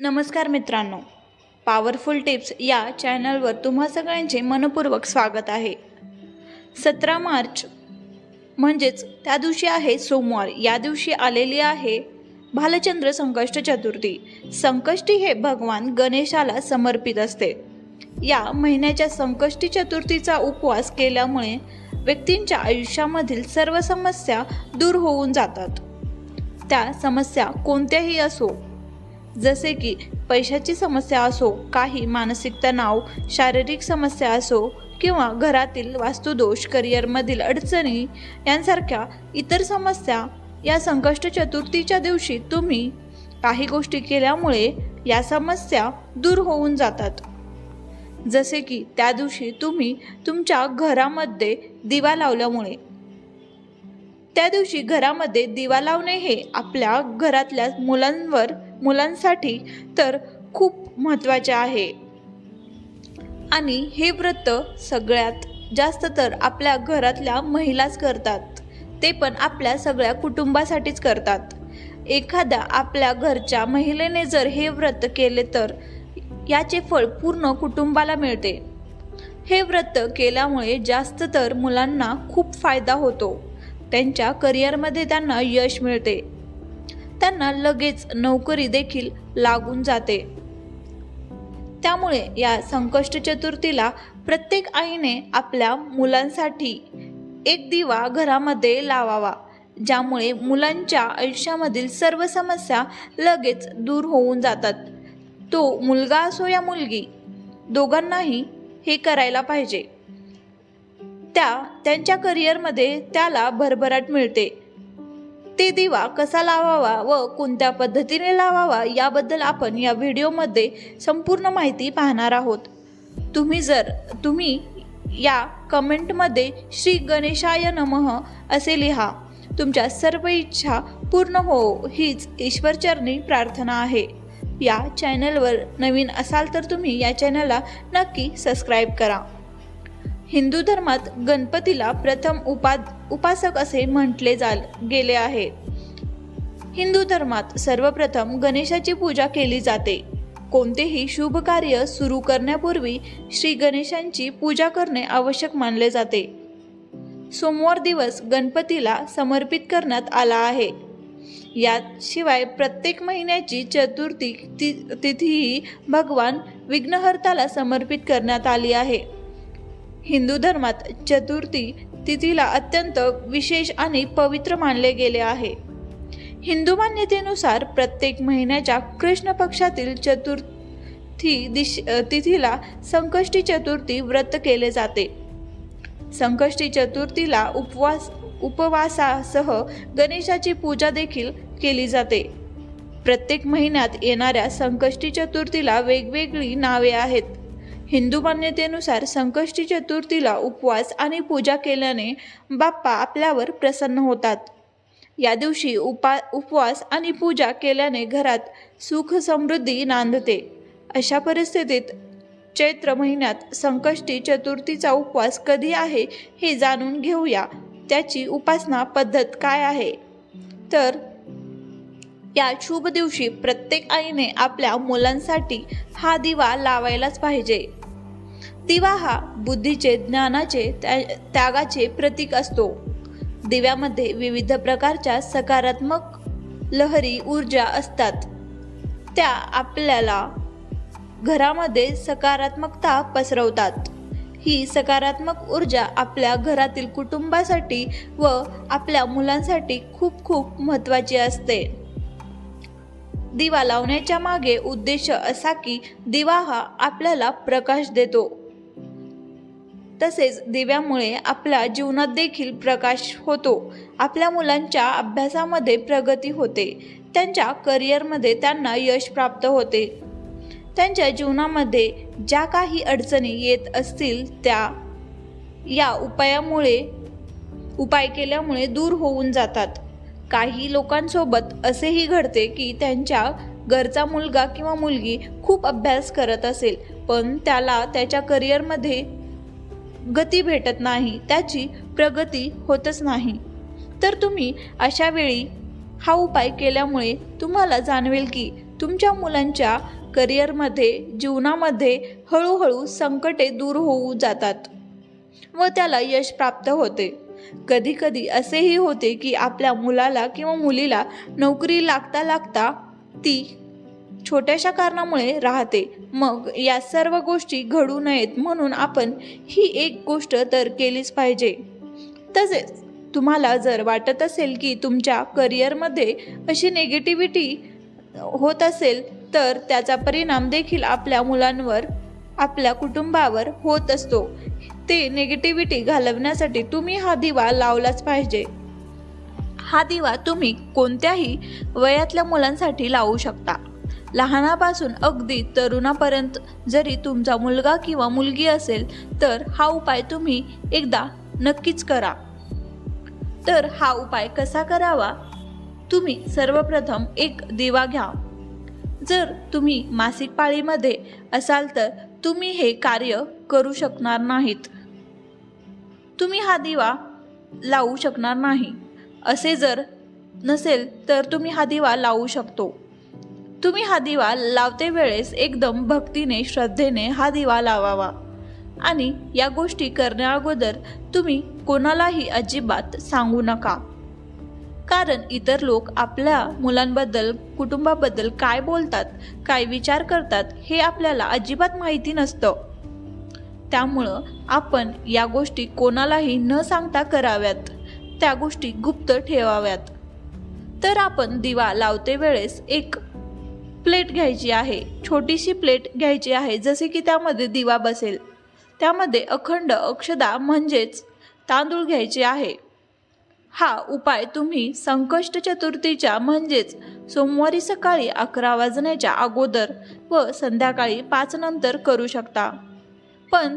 नमस्कार मित्रांनो powerful tips या चॅनलवर तुम्हा सगळ्यांचे मनपूर्वक स्वागत आहे. सतरा मार्च म्हणजेच त्या दिवशी आहे सोमवार. या दिवशी आलेली आहे भालचंद्र संकष्ट चतुर्थी. संकष्टी हे भगवान गणेशाला समर्पित असते. या महिन्याच्या संकष्टी चतुर्थीचा उपवास केल्यामुळे व्यक्तींच्या आयुष्यामधील सर्व समस्या दूर होऊन जातात. त्या समस्या कोणत्याही असो जसे की पैशाची समस्या असो काही मानसिक तणाव शारीरिक समस्या असो किंवा घरातील वास्तुदोष करिअरमधील अडचणी यांसारख्या इतर समस्या या संकष्ट चतुर्थीच्या दिवशी तुम्ही काही गोष्टी केल्यामुळे या समस्या दूर होऊन जातात. जसे की त्या दिवशी तुम्ही तुमच्या घरामध्ये दिवा लावल्यामुळे त्या दिवशी घरामध्ये दिवा लावणे हे आपल्या घरातल्या मुलांवर मुलांसाठी तर खूप महत्त्वाचे आहे. आणि हे व्रत सगळ्यात जास्त तर आपल्या घरातल्या महिलाच करतात. ते पण आपल्या सगळ्या कुटुंबासाठीच करतात. एखाद्या आपल्या घरच्या महिलेने जर हे व्रत केले तर याचे फळ पूर्ण कुटुंबाला मिळते. हे व्रत केल्यामुळे जास्त तर मुलांना खूप फायदा होतो. त्यांच्या करिअरमध्ये त्यांना यश मिळते. त्यांना लगेच नोकरी देखील लागून जाते. त्यामुळे या संकष्ट चतुर्थीला प्रत्येक आईने आपल्या मुलांसाठी एक दिवा घरामध्ये लावावा ज्यामुळे मुलांच्या आयुष्यामधील सर्व समस्या लगेच दूर होऊन जातात. तो मुलगा असो या मुलगी दोघांनाही हे करायला पाहिजे. त्या त्यांच्या करिअरमध्ये त्याला भरभराट मिळते. ते दिवा कसा लावावा व कोणत्या पद्धतीने लावावा याबद्दल आपण या व्हिडिओमध्ये संपूर्ण माहिती पाहणार आहोत. तुम्ही जर तुम्ही या कमेंटमध्ये श्री गणेशाय नमः असे लिहा. तुमच्या सर्व इच्छा पूर्ण हो हीच ईश्वरचरणी प्रार्थना आहे. या चॅनलवर नवीन असाल तर तुम्ही या चॅनलला नक्की सबस्क्राईब करा. हिंदू धर्मात गणपतीला प्रथम उपाद उपासक असे म्हटले जा गेले आहे. हिंदू धर्मात सर्वप्रथम गणेशाची पूजा केली जाते. कोणतेही शुभ कार्य सुरू करण्यापूर्वी श्री गणेशांची पूजा करणे आवश्यक मानले जाते. सोमवार दिवस गणपतीला समर्पित करण्यात आला आहे. याशिवाय प्रत्येक महिन्याची चतुर्थी ति तिथीही भगवान विघ्नहर्ताला समर्पित करण्यात आली आहे. हिंदू धर्मात चतुर्थी तिथीला अत्यंत विशेष आणि पवित्र मानले गेले आहे. हिंदू मान्यतेनुसार प्रत्येक महिन्याच्या कृष्ण पक्षातील चतुर्थी दिश तिथीला संकष्टी चतुर्थी व्रत केले जाते. संकष्टी चतुर्थीला उपवास उपवासासह गणेशाची पूजा देखील केली जाते. प्रत्येक महिन्यात येणाऱ्या संकष्टी चतुर्थीला वेगवेगळी नावे आहेत. हिंदू मान्यतेनुसार संकष्टी चतुर्थीला उपवास आणि पूजा केल्याने बाप्पा आपल्यावर प्रसन्न होतात. या दिवशी उपा उपवास आणि पूजा केल्याने घरात सुख समृद्धी नांदते. अशा परिस्थितीत चैत्र महिन्यात संकष्टी चतुर्थीचा उपवास कधी आहे हे जाणून घेऊया. त्याची उपासना पद्धत काय आहे? तर या शुभ दिवशी प्रत्येक आईने आपल्या मुलांसाठी हा दिवा लावायलाच पाहिजे. दिवा हा बुद्धीचे ज्ञानाचे त्या- त्यागाचे प्रतीक असतो. दिव्यामध्ये विविध प्रकारच्या सकारात्मक लहरी ऊर्जा असतात. त्या आपल्याला घरामध्ये सकारात्मकता पसरवतात. ही सकारात्मक ऊर्जा आपल्या घरातील कुटुंबासाठी व आपल्या मुलांसाठी खूप खूप महत्त्वाची असते. दिवा लावण्याच्या मागे उद्देश असा की दिवा हा आपल्याला प्रकाश देतो. तसेच दिव्यामुळे आपल्या जीवनात देखील प्रकाश होतो. आपल्या मुलांच्या अभ्यासामध्ये प्रगती होते. त्यांच्या करिअरमध्ये त्यांना यश प्राप्त होते. त्यांच्या जीवनामध्ये ज्या काही अडचणी येत असतील त्या या उपायामुळे उपाय केल्यामुळे दूर होऊन जातात. काही लोकांसोबत असेही घडते की त्यांच्या घरचा मुलगा किंवा मुलगी खूप अभ्यास करत असेल पण त्याला त्याच्या करिअरमध्ये गती भेटत नाही त्याची प्रगती होतच नाही. तर तुम्ही अशा वेळी हा उपाय केल्यामुळे तुम्हाला जाणवेल की तुमच्या मुलांच्या करिअरमध्ये जीवनामध्ये हळूहळू संकटे दूर होऊ जातात व त्याला यश प्राप्त होते. कधीकधी असेही होते की आपल्या मुलाला किंवा मुलीला नोकरी लागता लागता ती छोट्याशा कारणामुळे राहते. मग या सर्व गोष्टी घडू नयेत म्हणून आपण ही एक गोष्ट तर केलीच पाहिजे. तसेच तुम्हाला जर वाटत असेल की तुमच्या करिअरमध्ये अशी निगेटिव्हिटी होत असेल तर त्याचा परिणाम देखील आपल्या मुलांवर आपल्या कुटुंबावर होत असतो. ते निगेटिव्हिटी घालवण्यासाठी तुम्ही हा दिवा लावलाच पाहिजे. हा दिवा तुम्ही कोणत्याही वयातल्या मुलांसाठी लावू शकता. लहानापासून अगदी तरुणापर्यंत जरी तुमचा मुलगा किंवा मुलगी असेल तर हा उपाय तुम्ही एकदा नक्कीच करा. तर हा उपाय कसा करावा? तुम्ही सर्वप्रथम एक दिवा घ्या. जर तुम्ही मासिक पाळीमध्ये असाल तर तुम्ही हे कार्य करू शकणार नाहीत. तुम्ही हा दिवा लावू शकणार नाही. असे जर नसेल तर तुम्ही हा दिवा लावू शकतो. तुम्ही हा दिवा लावते वेळेस एकदम भक्तीने श्रद्धेने हा दिवा लावावा. आणि या गोष्टी करण्या अगोदर तुम्ही कोणालाही अजिबात सांगू नका. कारण इतर लोक आपल्या मुलांबद्दल कुटुंबाबद्दल काय बोलतात काय विचार करतात हे आपल्याला अजिबात माहिती नसतं. त्यामुळं आपण या गोष्टी कोणालाही न सांगता कराव्यात. त्या गोष्टी गुप्त ठेवाव्यात. तर आपण दिवा लावते वेळेस एक प्लेट घ्यायची आहे. छोटीशी प्लेट घ्यायची आहे जसे की त्यामध्ये दिवा बसेल. त्यामध्ये अखंड अक्षदा म्हणजेच तांदूळ घ्यायचे आहे. हा उपाय तुम्ही संकष्ट चतुर्थीच्या म्हणजेच सोमवारी सकाळी अकरा वाजण्याच्या अगोदर व संध्याकाळी पाच नंतर करू शकता. पण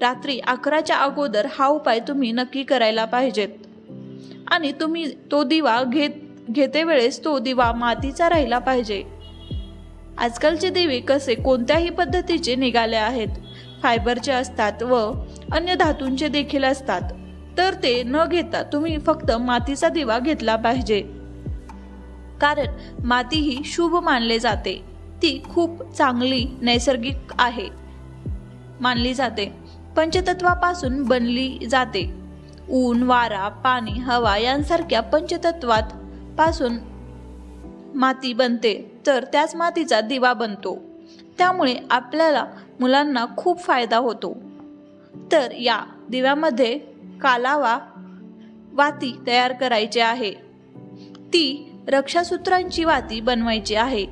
रात्री अकराच्या अगोदर हा उपाय तुम्ही नक्की करायला पाहिजेत. आणि तुम्ही तो दिवा घेत घेते वेळेस तो दिवा मातीचा राहिला पाहिजे. आजकालचे दिवे कसे कोणत्याही पद्धतीचे निघाले आहेत? फायबरचे असतात व अन्य धातूंचे देखील असतात. तर ते न घेता तुम्ही फक्त मातीचा दिवा घेतला पाहिजे. कारण माती ही शुभ मानले जाते. ती खूप चांगली नैसर्गिक आहे. मानली जाते. पंचतत्वापासून बनली जाते. ऊन वारा पाणी हवा यांसारख्या पंचतत्वात पासून माती बनते तर त्याच मातीचा दिवा बनतो. त्यामुळे आपल्याला मुलांना खूप फायदा होतो. तर या दिव्यामध्ये कालावा वाती तयार करायची आहे. ती रक्षासूत्रांची वाती बनवायची आहे.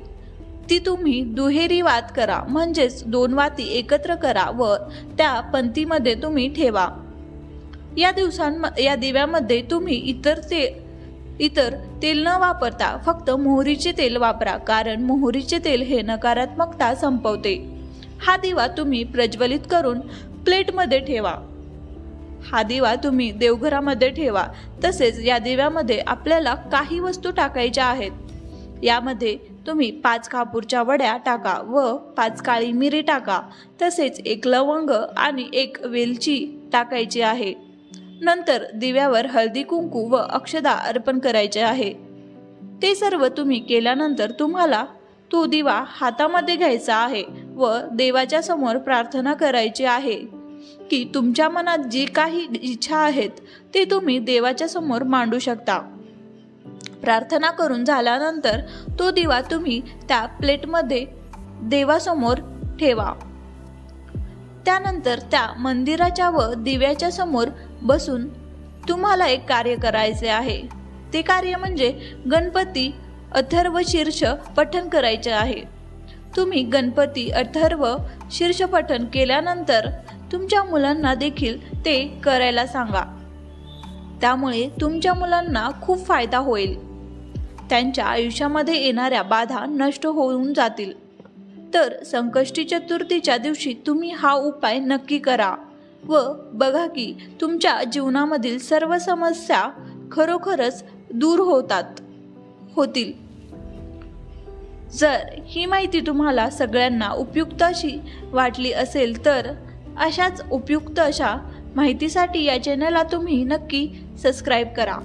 ती तुम्ही दुहेरी वात करा म्हणजेच दोन वाती एकत्र करा व त्या पंथीमध्ये तुम्ही ठेवा. या दिवसांम या दिव्यामध्ये तुम्ही इतर ते इतर तेल न वापरता फक्त मोहरीचे तेल वापरा कारण मोहरीचे तेल हे नकारात्मकता संपवते. हा दिवा तुम्ही प्रज्वलित करून प्लेटमध्ये ठेवा. हा दिवा तुम्ही देवघरामध्ये ठेवा तसेच या दिव्यामध्ये आपल्याला काही वस्तू टाकायच्या आहेत. यामध्ये तुम्ही पाच कापूरच्या वड्या टाका व पाच काळी मिरी टाका तसेच एक लवंग आणि एक वेलची टाकायची आहे. नंतर दिव्यावर हळदी कुंकू व अक्षदा अर्पण करायचे आहे. ते सर्व तुम्ही केल्यानंतर तुम्हाला तो दिवा हातामध्ये घ्यायचा आहे व देवाच्या समोर प्रार्थना करायची आहे. की तुमच्या मनात जी काही इच्छा आहेत ते तुम्ही देवाच्या समोर मांडू शकता. प्रार्थना करून झाल्यानंतर तो दिवा तुम्ही त्या प्लेटमध्ये देवासमोर ठेवा. त्यानंतर त्या मंदिराच्या व दिव्याच्या समोर बसून तुम्हाला एक कार्य करायचे आहे. ते कार्य म्हणजे गणपती अथर्व शीर्ष पठण करायचे आहे. तुम्ही गणपती अथर्व शीर्ष पठण केल्यानंतर तुमच्या मुलांना देखील ते करायला सांगा. त्यामुळे तुमच्या मुलांना खूप फायदा होईल. त्यांच्या आयुष्यामध्ये येणाऱ्या बाधा नष्ट होऊन जातील. तर संकष्टी चतुर्थीच्या दिवशी तुम्ही हा उपाय नक्की करा. व बघा की तुमच्या जीवनामधील सर्व समस्या खरोखरच दूर होतात होतील. जर ही माहिती तुम्हाला सगळ्यांना उपयुक्त अशी वाटली असेल तर अशाच उपयुक्त अशा माहितीसाठी या चॅनलला तुम्ही नक्की सबस्क्राईब करा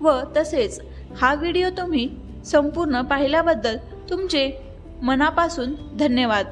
व तसेच हा व्हिडिओ तुम्ही संपूर्ण पाहिल्याबद्दल तुमचे मनापासून धन्यवाद.